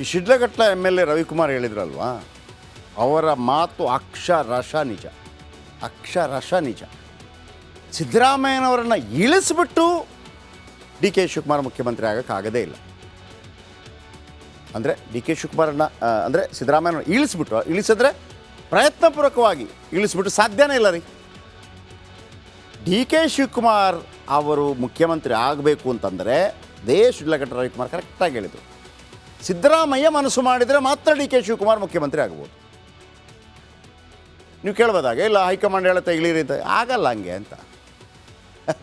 ಈ Shidlaghatta M L A Ravikumar ಹೇಳಿದ್ರಲ್ವಾ? ಅವರ ಮಾತು ಅಕ್ಷರಶ ನಿಜ. ಅಕ್ಷರಶ ನಿಜ. ಸಿದ್ದರಾಮಯ್ಯನವರನ್ನು ಇಳಿಸ್ಬಿಟ್ಟು ಡಿ ಕೆ ಶಿವಕುಮಾರ್ ಮುಖ್ಯಮಂತ್ರಿ ಆಗೋಕ್ಕಾಗದೇ ಇಲ್ಲ. ಅಂದರೆ ಡಿ ಕೆ ಶಿವಕುಮಾರನ್ನ ಅಂದರೆ ಸಿದ್ದರಾಮಯ್ಯನ ಇಳಿಸ್ಬಿಟ್ಟು, ಇಳಿಸಿದ್ರೆ ಪ್ರಯತ್ನಪೂರ್ವಕವಾಗಿ ಇಳಿಸ್ಬಿಟ್ಟು ಸಾಧ್ಯನೇ ಇಲ್ಲ ರೀ. ಡಿ ಕೆ ಶಿವಕುಮಾರ್ ಅವರು ಮುಖ್ಯಮಂತ್ರಿ ಆಗಬೇಕು ಅಂತಂದರೆ ದೇಶ ಶಿಡ್ಲಘಟ್ಟ ರವಿಕುಮಾರ್ ಕರೆಕ್ಟಾಗಿ ಹೇಳಿದರು. ಸಿದ್ದರಾಮಯ್ಯ ಮನಸ್ಸು ಮಾಡಿದರೆ ಮಾತ್ರ ಡಿ ಕೆ ಶಿವಕುಮಾರ್ ಮುಖ್ಯಮಂತ್ರಿ ಆಗ್ಬೋದು. ನೀವು ಕೇಳ್ಬೋದಾಗ, ಇಲ್ಲ ಹೈಕಮಾಂಡ್ ಹೇಳುತ್ತೆ ಇಳಿರಿ ಅಂತ, ಆಗಲ್ಲ ಹಂಗೆ ಅಂತ.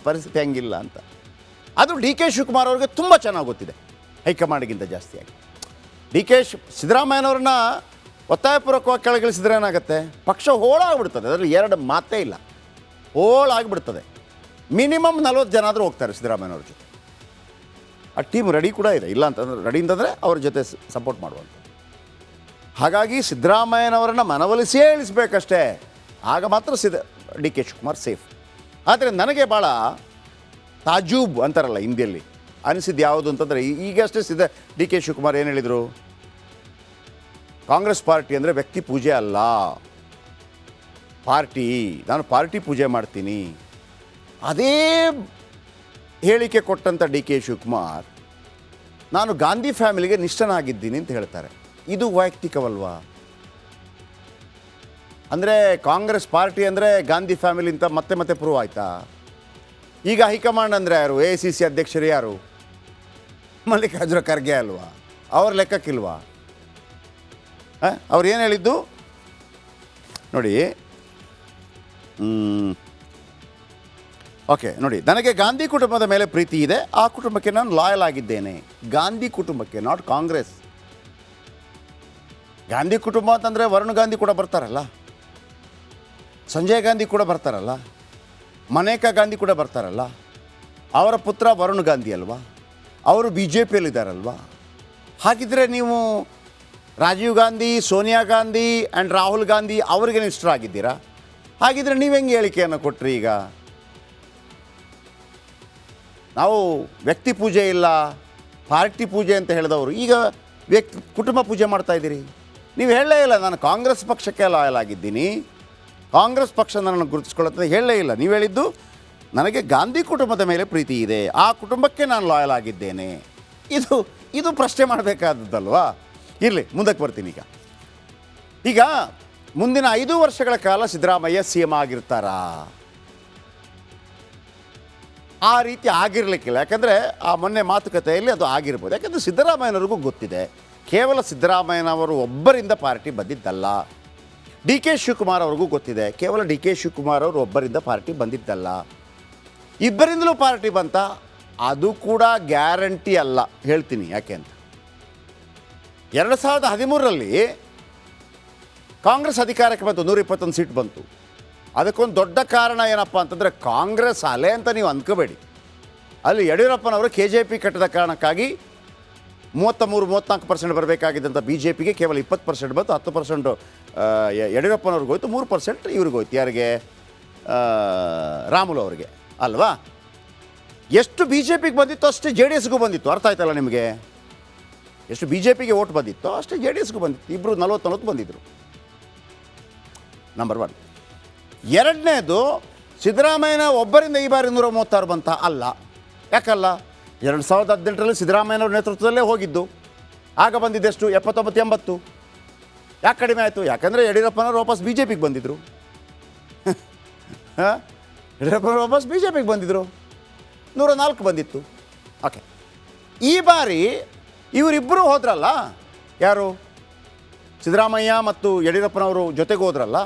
ಪರಿಸ್ಥಿತಿ ಹಂಗಿಲ್ಲ ಅಂತ. ಅದು ಡಿ ಕೆ ಶಿವಕುಮಾರ್ ಅವ್ರಿಗೆ ತುಂಬ ಚೆನ್ನಾಗಿ ಗೊತ್ತಿದೆ, ಹೈಕಮಾಂಡ್ಗಿಂತ ಜಾಸ್ತಿಯಾಗಿ. ಡಿ ಕೆ ಶಿ, ಸಿದ್ದರಾಮಯ್ಯನವ್ರನ್ನ ಒತ್ತಾಯಪೂರ್ವಕವಾಗಿ ಕೆಳಗಿಳಿಸಿದ್ರೆ ಏನಾಗುತ್ತೆ? ಪಕ್ಷ ಹೋಳಾಗ್ಬಿಡ್ತದೆ, ಅದರಲ್ಲಿ ಎರಡು ಮಾತೇ ಇಲ್ಲ. ಹೋಳಾಗ್ಬಿಡ್ತದೆ. ಮಿನಿಮಮ್ ನಲ್ವತ್ತು ಜನ ಆದರೂ ಹೋಗ್ತಾರೆ ಸಿದ್ದರಾಮಯ್ಯನವ್ರ ಜೊತೆ. ಆ ಟೀಮ್ ರೆಡಿ ಕೂಡ ಇದೆ. ಇಲ್ಲ ಅಂತಂದ್ರೆ ರೆಡಿ ಅಂತಂದರೆ ಅವ್ರ ಜೊತೆ ಸಪೋರ್ಟ್ ಮಾಡುವಂಥ ಹಾಗಾಗಿ ಸಿದ್ದರಾಮಯ್ಯನವರನ್ನು ಮನವೊಲಿಸಿಯೇ ಇಳಿಸ್ಬೇಕಷ್ಟೇ ಆಗ ಮಾತ್ರ ಸಿದ್ದ ಡಿ ಕೆ ಶಿವಕುಮಾರ್ ಸೇಫ್ ಆದರೆ ನನಗೆ ಭಾಳ ತಾಜೂಬ್ ಅಂತಾರಲ್ಲ ಹಿಂದಿಯಲ್ಲಿ ಅನಿಸಿದ್ದು ಯಾವುದು ಅಂತಂದರೆ ಈಗಷ್ಟೇ ಸಿದ್ದ ಡಿ ಕೆ ಶಿವಕುಮಾರ್ ಏನು ಹೇಳಿದರು? ಕಾಂಗ್ರೆಸ್ ಪಾರ್ಟಿ ಅಂದರೆ ವ್ಯಕ್ತಿ ಪೂಜೆ ಅಲ್ಲ. ಪಾರ್ಟಿ, ನಾನು ಪಾರ್ಟಿ ಪೂಜೆ ಮಾಡ್ತೀನಿ. ಅದೇ ಹೇಳಿಕೆ ಕೊಟ್ಟಂಥ ಡಿ ಕೆ ಶಿವಕುಮಾರ್, ನಾನು ಗಾಂಧಿ ಫ್ಯಾಮಿಲಿಗೆ ನಿಷ್ಠನಾಗಿದ್ದೀನಿ ಅಂತ ಹೇಳ್ತಾರೆ. ಇದು ವೈಯಕ್ತಿಕವಲ್ವಾ? ಅಂದರೆ ಕಾಂಗ್ರೆಸ್ ಪಾರ್ಟಿ ಅಂದರೆ ಗಾಂಧಿ ಫ್ಯಾಮಿಲಿ ಅಂತ ಮತ್ತೆ ಮತ್ತೆ ಪ್ರೂವ್ ಆಯ್ತಾ? ಈಗ ಹೈಕಮಾಂಡ್ ಅಂದರೆ ಯಾರು? ಎ ಸಿ ಸಿ ಅಧ್ಯಕ್ಷರು ಯಾರು? ಮಲ್ಲಿಕಾರ್ಜುನ ಖರ್ಗೆ ಅಲ್ವಾ? ಅವ್ರ ಲೆಕ್ಕಕ್ಕಿಲ್ವಾ? ಅವ್ರು ಏನು ಹೇಳಿದ್ದು? ನೋಡಿ ಓಕೆ, ನೋಡಿ, ನನಗೆ ಗಾಂಧಿ ಕುಟುಂಬದ ಮೇಲೆ ಪ್ರೀತಿ ಇದೆ. ಆ ಕುಟುಂಬಕ್ಕೆ ನಾನು ಲಾಯಲ್ ಆಗಿದ್ದೇನೆ. ಗಾಂಧಿ ಕುಟುಂಬಕ್ಕೆ ನಾಟ್ ಕಾಂಗ್ರೆಸ್. ಗಾಂಧಿ ಕುಟುಂಬ ಅಂತಂದರೆ ವರುಣ್ ಗಾಂಧಿ ಕೂಡ ಬರ್ತಾರಲ್ಲ? ಸಂಜಯ್ ಗಾಂಧಿ ಕೂಡ ಬರ್ತಾರಲ್ಲ? ಮನೇಕಾ ಗಾಂಧಿ ಕೂಡ ಬರ್ತಾರಲ್ಲ? ಅವರ ಪುತ್ರ ವರುಣ್ ಗಾಂಧಿ ಅಲ್ವಾ? ಅವರು ಬಿ ಜೆ ಪಿಯಲ್ಲಿದ್ದಾರಲ್ವಾ ಹಾಗಿದ್ರೆ ನೀವು ರಾಜೀವ್ ಗಾಂಧಿ, ಸೋನಿಯಾ ಗಾಂಧಿ ಆ್ಯಂಡ್ ರಾಹುಲ್ ಗಾಂಧಿ ಅವರಿಗೆ ಆಗಿದ್ದೀರಾ ಹಾಗಿದ್ರೆ ನೀವು ಹೆಂಗೆ ಹೇಳಿಕೆಯನ್ನು ಕೊಟ್ರಿ ಈಗ? ನಾವು ವ್ಯಕ್ತಿ ಪೂಜೆ ಇಲ್ಲ, ಪಾರ್ಟಿ ಪೂಜೆ ಅಂತ ಹೇಳಿದವರು, ಈಗ ವ್ಯಕ್ತಿ ಕುಟುಂಬ ಪೂಜೆ ಮಾಡ್ತಾ ಇದ್ದೀರಿ. ನೀವು ಹೇಳಲೇ ಇಲ್ಲ, ನಾನು ಕಾಂಗ್ರೆಸ್ ಪಕ್ಷಕ್ಕೆ ಲಾಯಲ್ ಆಗಿದ್ದೀನಿ ಕಾಂಗ್ರೆಸ್ ಪಕ್ಷ ನನ್ನನ್ನು ಗುರುತಿಸ್ಕೊಳ್ಳುತ್ತೆ ಹೇಳಲೇ ಇಲ್ಲ. ನೀವು ಹೇಳಿದ್ದು, ನನಗೆ ಗಾಂಧಿ ಕುಟುಂಬದ ಮೇಲೆ ಪ್ರೀತಿ ಇದೆ, ಆ ಕುಟುಂಬಕ್ಕೆ ನಾನು ಲಾಯಲ್ ಆಗಿದ್ದೇನೆ. ಇದು ಇದು ಪ್ರಶ್ನೆ ಮಾಡಬೇಕಾದದ್ದಲ್ವಾ? ಇರಲಿ, ಮುಂದಕ್ಕೆ ಬರ್ತೀನಿ ಈಗ. ಈಗ ಮುಂದಿನ ಐದು ವರ್ಷಗಳ ಕಾಲ ಸಿದ್ದರಾಮಯ್ಯ ಸಿ ಎಂ ಆಗಿರ್ತಾರಾ? ಆ ರೀತಿ ಆಗಿರಲಿಕ್ಕಿಲ್ಲ. ಯಾಕಂದರೆ ಆ ಮೊನ್ನೆ ಮಾತುಕತೆಯಲ್ಲಿ ಅದು ಆಗಿರ್ಬೋದು. ಯಾಕಂದರೆ ಸಿದ್ದರಾಮಯ್ಯನವ್ರಿಗೂ ಗೊತ್ತಿದೆ. ಕೇವಲ ಸಿದ್ದರಾಮಯ್ಯನವರು ಒಬ್ಬರಿಂದ ಪಾರ್ಟಿ ಬಂದಿದ್ದಲ್ಲ. ಡಿ ಕೆ ಶಿವಕುಮಾರ್ ಅವ್ರಿಗೂ ಗೊತ್ತಿದೆ. ಕೇವಲ ಡಿ ಕೆ ಶಿವಕುಮಾರ್ ಅವರು ಒಬ್ಬರಿಂದ ಪಾರ್ಟಿ ಬಂದಿದ್ದಲ್ಲ. ಇಬ್ಬರಿಂದಲೂ ಪಾರ್ಟಿ ಬಂತ? ಅದು ಕೂಡ ಗ್ಯಾರಂಟಿ ಅಲ್ಲ. ಹೇಳ್ತೀನಿ ಯಾಕೆ ಅಂತ. ಎರಡು ಸಾವಿರದ ಹದಿಮೂರರಲ್ಲಿ ಕಾಂಗ್ರೆಸ್ ಅಧಿಕಾರಕ್ಕೆ ಬಂತು. ನೂರ ಇಪ್ಪತ್ತೊಂದು ಸೀಟ್ ಬಂತು. ಅದಕ್ಕೊಂದು ದೊಡ್ಡ ಕಾರಣ ಏನಪ್ಪ ಅಂತಂದರೆ ಕಾಂಗ್ರೆಸ್ ಅಲೆ ಅಂತ ನೀವು ಅಂದ್ಕೋಬೇಡಿ. ಅಲ್ಲಿ ಯಡಿಯೂರಪ್ಪನವರು ಕೆ ಜೆ ಪಿ ಕಟ್ಟದ ಕಾರಣಕ್ಕಾಗಿ ಮೂವತ್ತ ಮೂರು ಮೂವತ್ತ್ನಾಲ್ಕು ಪರ್ಸೆಂಟ್ ಬರಬೇಕಾಗಿದ್ದಂಥ ಬಿ ಜೆ ಪಿಗೆ ಕೇವಲ ಇಪ್ಪತ್ತು ಪರ್ಸೆಂಟ್ ಬಂತು, ಹತ್ತು ಪರ್ಸೆಂಟು ಯಡಿಯೂರಪ್ಪನವ್ರಿಗೆ ಹೋಯ್ತು, ಮೂರು ಪರ್ಸೆಂಟ್ ಇವ್ರಿಗೆ ಹೋಯ್ತು, ಯಾರಿಗೆ? ರಾಮುಲು ಅವರಿಗೆ, ಅಲ್ವಾ? ಎಷ್ಟು ಬಿ ಜೆ ಪಿಗೆ ಬಂದಿತ್ತು ಅಷ್ಟೇ ಜೆ ಡಿ ಎಸ್ಗೂ ಬಂದಿತ್ತು, ಅರ್ಥ ಆಯ್ತಲ್ಲ ನಿಮಗೆ? ಎಷ್ಟು ಬಿ ಜೆ ಪಿಗೆ ಓಟ್ ಬಂದಿತ್ತು ಅಷ್ಟೇ ಜೆ ಡಿ ಎಸ್ಗೂ ಬಂದಿತ್ತು ಇಬ್ಬರು ನಲ್ವತ್ತು ನಲ್ವತ್ತು ಬಂದಿದ್ದರು ನಂಬರ್ ಒನ್ ಎರಡನೇದು ಸಿದ್ದರಾಮಯ್ಯನ ಒಬ್ಬರಿಂದ ಈ ಬಾರಿ ನೂರ ಮೂವತ್ತಾರು ಬಂತ ಅಲ್ಲ. ಯಾಕಲ್ಲ? ಎರಡು ಸಾವಿರದ ಹದಿನೆಂಟರಲ್ಲಿ ಸಿದ್ದರಾಮಯ್ಯನವ್ರ ನೇತೃತ್ವದಲ್ಲೇ ಹೋಗಿದ್ದು. ಆಗ ಬಂದಿದ್ದೆಷ್ಟು? ಎಪ್ಪತ್ತೊಂಬತ್ತು, ಎಂಬತ್ತು. ಯಾಕೆ ಕಡಿಮೆ ಆಯಿತು? ಯಾಕಂದರೆ ಯಡಿಯೂರಪ್ಪನವ್ರು ವಾಪಸ್ ಬಿ ಜೆ ಪಿಗೆ ಬಂದಿದ್ದರು ಹಾಂ? ಯಡಿಯೂರಪ್ಪನವ್ರು ವಾಪಸ್ ಬಿ ಜೆ ಪಿಗೆ ಬಂದಿದ್ದರು ನೂರ ನಾಲ್ಕು ಬಂದಿತ್ತು. ಓಕೆ. ಈ ಬಾರಿ ಇವರಿಬ್ಬರು ಹೋದ್ರಲ್ಲ? ಯಾರು? ಸಿದ್ದರಾಮಯ್ಯ ಮತ್ತು ಯಡಿಯೂರಪ್ಪನವರು ಜೊತೆಗೆ ಹೋದ್ರಲ್ಲ?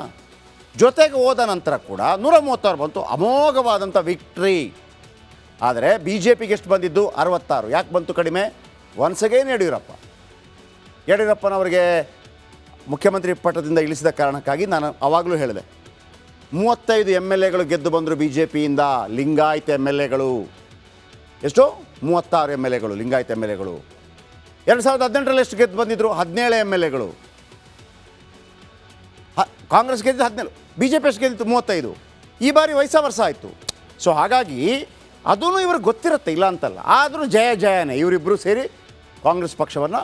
ಜೊತೆಗೆ ಹೋದ ನಂತರ ಕೂಡ ನೂರ ಮೂವತ್ತಾರು ಬಂತು. ಅಮೋಘವಾದಂಥ ವಿಕ್ಟ್ರಿ ಆದರೆ ಬಿ ಜೆ ಪಿಗೆ ಎಷ್ಟು ಬಂದಿದ್ದು? ಅರವತ್ತಾರು. ಯಾಕೆ ಬಂತು ಕಡಿಮೆ? Once again Yediyurappa. ಯಡಿಯೂರಪ್ಪನವರಿಗೆ ಮುಖ್ಯಮಂತ್ರಿ ಪಟ್ಟದಿಂದ ಇಳಿಸಿದ ಕಾರಣಕ್ಕಾಗಿ ನಾನು ಅವಾಗಲೂ ಹೇಳಿದೆ. ಮೂವತ್ತೈದು ಎಂ ಎಲ್ ಎಗಳು ಗೆದ್ದು ಬಂದರು ಬಿ ಜೆ ಪಿಯಿಂದ ಲಿಂಗಾಯತ ಎಂ ಎಲ್ ಎಗಳು. ಎಷ್ಟು? ಮೂವತ್ತಾರು ಎಂ ಎಲ್ ಎಗಳು, ಲಿಂಗಾಯತ ಎಂ ಎಲ್ ಎಗಳು. ಎರಡು ಸಾವಿರದ ಹದಿನೆಂಟರಲ್ಲಿ ಎಷ್ಟು ಗೆದ್ದು ಬಂದಿದ್ರು? ಹದಿನೇಳು ಎಂ ಎಲ್ ಎಗಳು. ಕಾಂಗ್ರೆಸ್ ಗೆದ್ದಿದ್ದು ಹದಿನೇಳು ಬಿ ಜೆ ಪಿ ಎಷ್ಟು ಗೆದ್ದಿತ್ತು ಮೂವತ್ತೈದು. ಈ ಬಾರಿ ವಯಸ್ಸ ವರ್ಷ ಆಯಿತು. ಸೊ ಹಾಗಾಗಿ ಅದೂ ಇವ್ರಿಗೆ ಗೊತ್ತಿರುತ್ತೆ, ಇಲ್ಲ ಅಂತಲ್ಲ. ಆದರೂ ಜಯ, ಜಯನೇ ಇವರಿಬ್ಬರು ಸೇರಿ ಕಾಂಗ್ರೆಸ್ ಪಕ್ಷವನ್ನು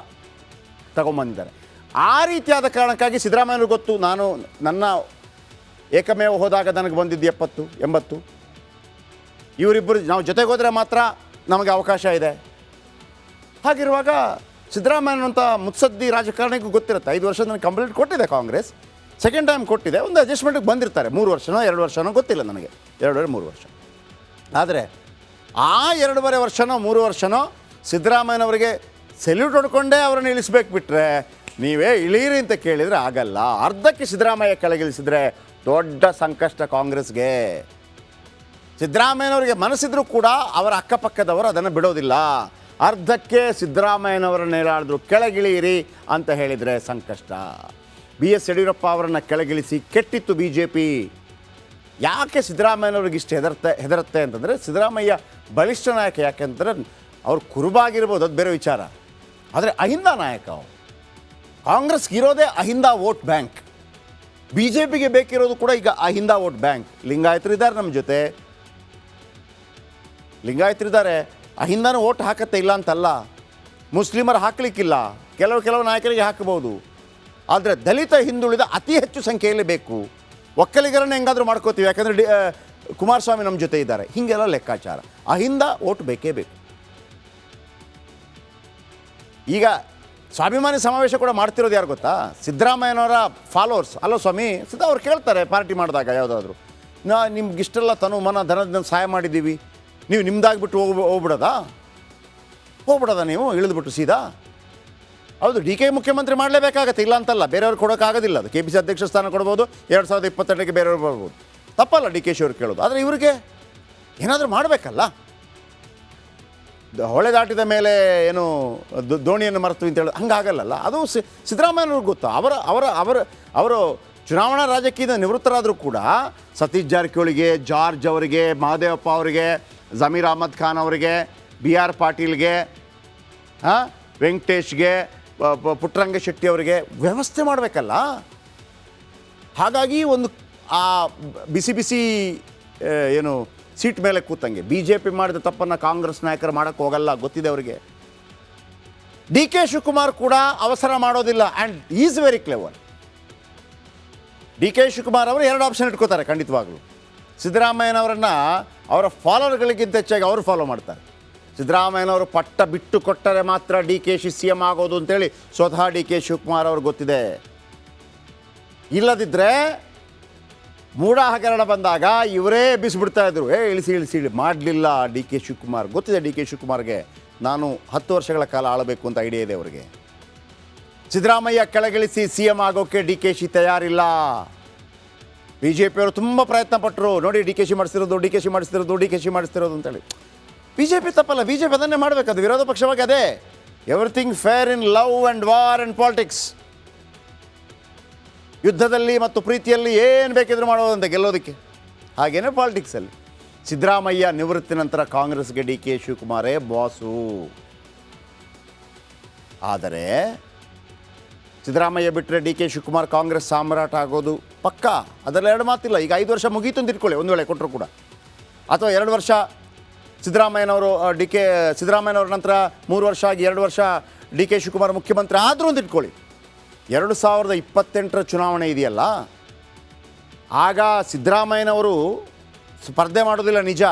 ತಗೊಂಬಂದಿದ್ದಾರೆ. ಆ ರೀತಿಯಾದ ಕಾರಣಕ್ಕಾಗಿ ಸಿದ್ದರಾಮಯ್ಯವ್ರಿಗೆ ಗೊತ್ತು, ನಾನು ನನ್ನ ಏಕಮೇವ ಹೋದಾಗ ನನಗೆ ಬಂದಿದ್ದು ಎಪ್ಪತ್ತು, ಎಂಬತ್ತು. ಇವರಿಬ್ಬರು ನಾವು ಜೊತೆಗೆ ಹೋದರೆ ಮಾತ್ರ ನಮಗೆ ಅವಕಾಶ ಇದೆ. ಹಾಗಿರುವಾಗ ಸಿದ್ದರಾಮಯ್ಯನಂಥ ಮುತ್ಸದ್ದಿ ರಾಜಕಾರಣಿಗೂ ಗೊತ್ತಿರುತ್ತೆ. ಐದು ವರ್ಷ ನನಗೆ ಕಂಪ್ಲೀಟ್ ಕೊಟ್ಟಿದೆ ಕಾಂಗ್ರೆಸ್. ಸೆಕೆಂಡ್ ಟೈಮ್ ಕೊಟ್ಟಿದೆ, ಒಂದು ಅಡ್ಜಸ್ಟ್ಮೆಂಟ್ಗೆ ಬಂದಿರ್ತಾರೆ. ಮೂರು ವರ್ಷನೋ, ಎರಡು ವರ್ಷನೋ, ಗೊತ್ತಿಲ್ಲ ನನಗೆ ಎರಡೂವರೆ, ಮೂರು ವರ್ಷ. ಆದರೆ, ಆ ಎರಡೂವರೆ ವರ್ಷನೋ, ಮೂರು ವರ್ಷನೋ, ಸಿದ್ದರಾಮಯ್ಯನವರಿಗೆ ಸೆಲ್ಯೂಟ್ ಹೊಡ್ಕೊಂಡೇ ಅವರನ್ನು ಇಳಿಸ್ಬೇಕು ಬಿಟ್ಟರೆ ನೀವೇ ಇಳೀರಿ ಅಂತ ಕೇಳಿದರೆ ಆಗಲ್ಲ. ಅರ್ಧಕ್ಕೆ ಸಿದ್ದರಾಮಯ್ಯ ಕೆಳಗಿಳಿಸಿದರೆ ದೊಡ್ಡ ಸಂಕಷ್ಟ ಕಾಂಗ್ರೆಸ್ಗೆ. ಸಿದ್ದರಾಮಯ್ಯನವರಿಗೆ ಮನಸ್ಸಿದ್ರೂ ಕೂಡ ಅವರ ಅಕ್ಕಪಕ್ಕದವರು ಅದನ್ನು ಬಿಡೋದಿಲ್ಲ. ಅರ್ಧಕ್ಕೆ ಸಿದ್ದರಾಮಯ್ಯನವರನ್ನು ಏನಾದರೂ ಕೆಳಗಿಳಿಯಿರಿ ಅಂತ ಹೇಳಿದರೆ ಸಂಕಷ್ಟ. ಬಿ ಎಸ್ ಯಡಿಯೂರಪ್ಪ ಅವರನ್ನು ಕೆಳಗಿಳಿಸಿ ಕೆಟ್ಟಿತ್ತು ಬಿ ಜೆ ಪಿ ಯಾಕೆ ಸಿದ್ದರಾಮಯ್ಯನವ್ರಿಗೆ ಇಷ್ಟು ಹೆದರ್ತೆ, ಹೆದರುತ್ತೆ ಅಂತಂದರೆ ಸಿದ್ದರಾಮಯ್ಯ ಬಲಿಷ್ಠ ನಾಯಕ ಯಾಕೆಂದ್ರೆ ಅವ್ರು ಕುರುಬಾಗಿರ್ಬೋದು, ಅದು ಬೇರೆ ವಿಚಾರ. ಆದರೆ ಅಹಿಂದ ನಾಯಕ ಅವರು. ಕಾಂಗ್ರೆಸ್ಗೆ ಇರೋದೇ AHINDA vote bank. B J ಪಿಗೆ ಬೇಕಿರೋದು ಕೂಡ ಈಗ ಅಹಿಂದ ವೋಟ್ ಬ್ಯಾಂಕ್. ಲಿಂಗಾಯತರು ಇದ್ದಾರೆ ನಮ್ಮ ಜೊತೆ. ಲಿಂಗಾಯತರಿದ್ದಾರೆ ಅಹಿಂದನೂ ವೋಟ್ ಹಾಕತ್ತೆ ಇಲ್ಲ ಅಂತಲ್ಲ. ಮುಸ್ಲಿಮರು ಹಾಕಲಿಕ್ಕಿಲ್ಲ. ಕೆಲವು ಕೆಲವು ನಾಯಕರಿಗೆ ಹಾಕಬಹುದು ಆದರೆ ದಲಿತ ಹಿಂದುಳಿದ ಅತಿ ಹೆಚ್ಚು ಸಂಖ್ಯೆಯಲ್ಲಿ ಬೇಕು. ಒಕ್ಕಲಿಗರನ್ನ ಹೆಂಗಾದರೂ ಮಾಡ್ಕೋತೀವಿ ಯಾಕಂದರೆ ಡಿ ಆ, ಕುಮಾರಸ್ವಾಮಿ ನಮ್ಮ ಜೊತೆ ಇದ್ದಾರೆ. ಹೀಗೆಲ್ಲ ಲೆಕ್ಕಾಚಾರ. ಅಹಿಂದ ಓಟ್ ಬೇಕೇ ಬೇಕು. ಈಗ ಸ್ವಾಭಿಮಾನಿ ಸಮಾವೇಶ ಕೂಡ ಮಾಡ್ತಿರೋದು ಯಾರು ಗೊತ್ತಾ? ಸಿದ್ದರಾಮಯ್ಯನವರ ಫಾಲೋವರ್ಸ್ ಅಲ್ಲೋ ಸ್ವಾಮಿ ಸದಾ ಅವ್ರು ಕೇಳ್ತಾರೆ ಪಾರ್ಟಿ ಮಾಡಿದಾಗ ಯಾವುದಾದ್ರು. ನಾ ನಿಮ್ಗಿಷ್ಟೆಲ್ಲ ತನು ಮನ ಧನದಿಂದ ಸಹಾಯ ಮಾಡಿದ್ದೀವಿ. ನೀವು ನಿಮ್ದಾಗ್ಬಿಟ್ಟು ಹೋಗ್ಬಿಡೋದಾ? ಹೋಗ್ಬಿಡೋದ ನೀವು? ಇಳಿದ್ಬಿಟ್ಟು ಸೀದಾ? ಹೌದು, ಡಿ ಕೆ ಮುಖ್ಯಮಂತ್ರಿ ಮಾಡಲೇಬೇಕಾಗತ್ತೆ ಇಲ್ಲ ಅಂತಲ್ಲ ಬೇರೆಯವ್ರು ಕೊಡೋಕ್ಕಾಗೋದಿಲ್ಲ ಅದು. ಕೆ ಪಿ ಸಿ ಅಧ್ಯಕ್ಷ ಸ್ಥಾನ ಕೊಡ್ಬೋದು, ಎರಡು ಸಾವಿರದ ಇಪ್ಪತ್ತೆರಡಕ್ಕೆ ಬೇರೆಯವ್ರು ಬರ್ಬೋದು. ತಪ್ಪಲ್ಲ ಡಿ ಕೆ ಶಿ ಅವ್ರು ಕೇಳೋದು. ಆದರೆ ಇವರಿಗೆ ಏನಾದರೂ ಮಾಡಬೇಕಲ್ಲ? ಹೊಳೆ ದಾಟಿದ ಮೇಲೆ ಏನು ದೋಣಿಯನ್ನು ಮರೆತು ಅಂತ ಹೇಳೋದು ಹಂಗಾಗಲ್ಲಲ್ಲ? ಅದು ಸಿ, ಸಿದ್ದರಾಮಯ್ಯನವ್ರಿಗೆ ಗೊತ್ತು. ಅವರ ಅವರ ಅವರ, ಅವರು ಚುನಾವಣಾ ರಾಜಕೀಯದ ನಿವೃತ್ತರಾದರೂ ಕೂಡ ಸತೀಶ್ ಜಾರಕಿಹೊಳಿಗೆ, ಜಾರ್ಜ್ ಅವರಿಗೆ, ಮಹದೇವಪ್ಪ ಅವರಿಗೆ, ಜಮೀರ್ ಅಹಮದ್ ಖಾನ್ ಅವರಿಗೆ, ಬಿ ಆರ್ ಪಾಟೀಲ್ಗೆ ಹಾಂ ವೆಂಕಟೇಶ್ಗೆ ಪುಟ್ಟರಂಗ ಶೆಟ್ಟಿ ಅವರಿಗೆ ವ್ಯವಸ್ಥೆ ಮಾಡಬೇಕಲ್ಲ? ಹಾಗಾಗಿ ಒಂದು, ಆ, ಬಿಸಿ ಬಿಸಿ ಏನು, ಸೀಟ್ ಮೇಲೆ ಕೂತಂಗೆ. ಬಿ ಜೆ ಪಿ ಮಾಡಿದ ತಪ್ಪನ್ನು ಕಾಂಗ್ರೆಸ್ ನಾಯಕರು ಮಾಡೋಕ್ಕೆ ಹೋಗಲ್ಲ, ಗೊತ್ತಿದೆ ಅವರಿಗೆ. ಡಿ ಕೆ ಶಿವಕುಮಾರ್ ಕೂಡ ಅವಸರ ಮಾಡೋದಿಲ್ಲ and is very clever D K Shivakumar ಅವರು ಎರಡು ಆಪ್ಷನ್ ಇಟ್ಕೋತಾರೆ ಖಂಡಿತವಾಗ್ಲೂ. ಸಿದ್ದರಾಮಯ್ಯನವರನ್ನು ಅವರ ಫಾಲೋವರ್ಗಳಿಗಿಂತ ಹೆಚ್ಚಾಗಿ ಅವರು ಫಾಲೋ ಮಾಡ್ತಾರೆ. ಸಿದ್ದರಾಮಯ್ಯನವರು ಪಟ್ಟ ಬಿಟ್ಟು ಕೊಟ್ಟರೆ ಮಾತ್ರ D K Shi C M ಆಗೋದು ಅಂತೇಳಿ ಸ್ವತಃ ಡಿ ಕೆ ಶಿವಕುಮಾರ್ ಅವ್ರಿಗೆ ಗೊತ್ತಿದೆ. ಇಲ್ಲದಿದ್ದರೆ ಮೂಢ ಹಗರಣ ಬಂದಾಗ ಇವರೇ ಬಿಸಿಬಿಡ್ತಾ ಇದ್ರು. ಏ, ಇಳಿಸಿ ಇಳಿಸಿ ಇಳಿ ಮಾಡಲಿಲ್ಲ ಡಿ ಕೆ ಶಿವಕುಮಾರ್. ಗೊತ್ತಿದೆ ಡಿ ಕೆ ಶಿವಕುಮಾರ್ಗೆ ನಾನು ಹತ್ತು ವರ್ಷಗಳ ಕಾಲ ಆಳಬೇಕು ಅಂತ ಐಡಿಯಾ ಇದೆ ಅವರಿಗೆ. ಸಿದ್ದರಾಮಯ್ಯ ಕೆಳಗಿಳಿಸಿ ಸಿ ಎಂ ಆಗೋಕ್ಕೆ ಡಿ ಕೆ ಶಿ ತಯಾರಿಲ್ಲ. ಬಿ ಜೆ ಪಿಯವರು ತುಂಬ ಪ್ರಯತ್ನ ಪಟ್ಟರು ನೋಡಿ ಡಿ ಕೆ ಶಿ ಮಾಡಿಸ್ತಿರೋದು, ಡಿ ಕೆ ಶಿ ಮಾಡಿಸ್ತಿರೋದು, ಡಿ ಕೆ ಶಿ ಮಾಡಿಸ್ತಿರೋದು ಅಂತೇಳಿ. ಬಿ ಜೆ ಪಿ ತಪ್ಪಲ್ಲ ಬಿ ಜೆ ಪಿ ಅದನ್ನೇ ಮಾಡಬೇಕದು ವಿರೋಧ ಪಕ್ಷವಾಗಿ ಅದೇ. Everything fair in love and war and politics ಯುದ್ಧದಲ್ಲಿ ಮತ್ತು ಪ್ರೀತಿಯಲ್ಲಿ ಏನು ಬೇಕಿದ್ರು ಮಾಡೋದಂತೆ ಗೆಲ್ಲೋದಕ್ಕೆ. ಹಾಗೇನೆ ಪಾಲಿಟಿಕ್ಸಲ್ಲಿ ಸಿದ್ದರಾಮಯ್ಯ ನಿವೃತ್ತಿ ನಂತರ ಕಾಂಗ್ರೆಸ್ಗೆ ಡಿ ಕೆ ಶಿವಕುಮಾರೇ ಬಾಸು. ಆದರೆ, ಸಿದ್ದರಾಮಯ್ಯ ಬಿಟ್ಟರೆ ಡಿ ಕೆ ಶಿವಕುಮಾರ್ ಕಾಂಗ್ರೆಸ್ ಸಾಮ್ರಾಟ ಆಗೋದು ಪಕ್ಕಾ. ಅದರಲ್ಲಿ ಎರಡು ಮಾತಿಲ್ಲ. ಈಗ ಐದು ವರ್ಷ ಮುಗೀತು ಅಂತ ಇಟ್ಕೊಳ್ಳಿ, ಒಂದು ವೇಳೆ ಕೊಟ್ಟರು ಕೂಡ. ಅಥವಾ ಎರಡು ವರ್ಷ ಸಿದ್ದರಾಮಯ್ಯನವರು ಡಿ ಕೆ ಸಿದ್ದರಾಮಯ್ಯನವ್ರ ನಂತರ ಮೂರು ವರ್ಷ ಆಗಿ ಎರಡು ವರ್ಷ ಡಿ ಕೆ ಶಿವಕುಮಾರ್ ಮುಖ್ಯಮಂತ್ರಿ. ಆದರೂ ಅಂತ ಇಟ್ಕೊಳ್ಳಿ. ಎರಡು ಸಾವಿರದ ಇಪ್ಪತ್ತೆಂಟರ ಚುನಾವಣೆ ಇದೆಯಲ್ಲ? ಆಗ ಸಿದ್ದರಾಮಯ್ಯನವರು ಸ್ಪರ್ಧೆ ಮಾಡೋದಿಲ್ಲ ನಿಜ.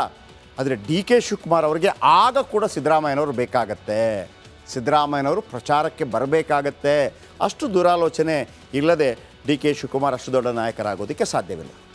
ಆದರೆ ಡಿ ಕೆ ಶಿವಕುಮಾರ್ ಅವರಿಗೆ ಆಗ ಕೂಡ ಸಿದ್ದರಾಮಯ್ಯನವರು ಬೇಕಾಗತ್ತೆ. ಸಿದ್ದರಾಮಯ್ಯನವರು ಪ್ರಚಾರಕ್ಕೆ ಬರಬೇಕಾಗತ್ತೆ. ಅಷ್ಟು ದುರಾಲೋಚನೆ ಇಲ್ಲದೆ ಡಿ ಕೆ ಶಿವಕುಮಾರ್ ಅಷ್ಟು ದೊಡ್ಡ ನಾಯಕರಾಗೋದಕ್ಕೆ ಸಾಧ್ಯವಿಲ್ಲ.